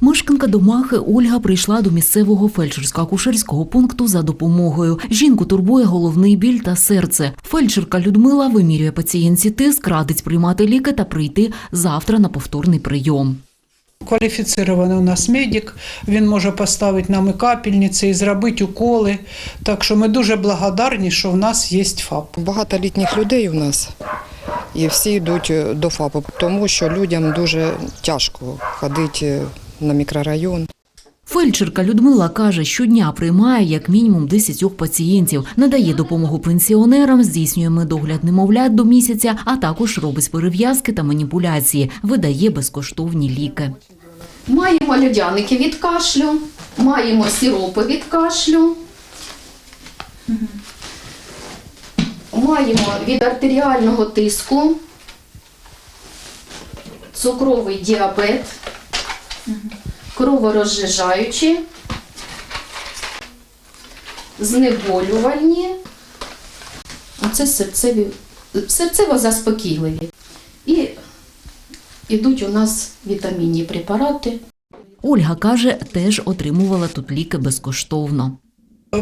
Мешканка Домахи Ольга прийшла до місцевого фельдшерсько-акушерського пункту за допомогою. Жінку турбує головний біль та серце. Фельдшерка Людмила вимірює пацієнтці тиск, радить приймати ліки та прийти завтра на повторний прийом. Кваліфіцирований у нас медик, він може поставити нам і капельниці, і зробити уколи. Так що ми дуже благодарні, що в нас є ФАП. Багато літніх людей у нас, і всі йдуть е, до ФАПу, тому що людям дуже тяжко ходити на мікрорайон. Фельдшерка Людмила каже, щодня приймає як мінімум 10 пацієнтів, надає допомогу пенсіонерам, здійснює медогляд немовлят до місяця, а також робить перев'язки та маніпуляції, видає безкоштовні ліки. Маємо льодяники від кашлю, маємо сиропи від кашлю. Маємо від артеріального тиску, цукровий діабет, кроворозжижаючі, знеболювальні, оце серцеві, серцево-заспокійливі. І Ідуть у нас вітамінні препарати. Ольга каже, теж отримувала тут ліки безкоштовно.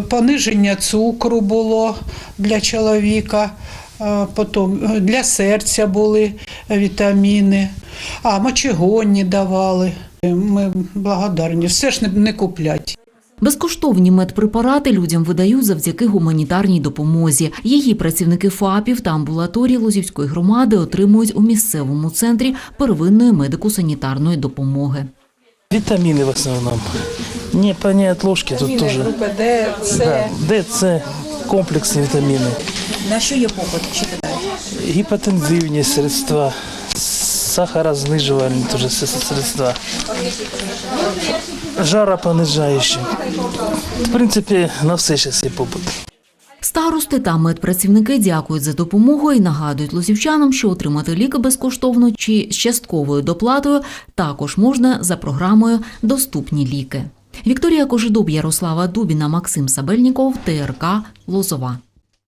Пониження цукру було для чоловіка, е, потім е, для серця були вітаміни, а мочегонні давали. Ми благодарні. Все ж не, не куплять. Безкоштовні медпрепарати людям видають завдяки гуманітарній допомозі. Її працівники ФАПів та амбулаторії Лозівської громади отримують у місцевому центрі первинної медико-санітарної допомоги. Витамины в основном. Не понять ложки тут тоже. Д, Да, Д, С, комплексні вітаміни. На що є попит? Гіпотензивні средства, сахарознижувальні теж средства. Жара Жаропонижаючі. В принципі, на все зараз є попит. Старости та медпрацівники дякують за допомогу і нагадують лозівчанам, що отримати ліки безкоштовно чи з частковою доплатою також можна за програмою Доступні ліки. Вікторія Кожедуб, Ярослава Дубіна, Максим Сабельніков, ТРК Лозова.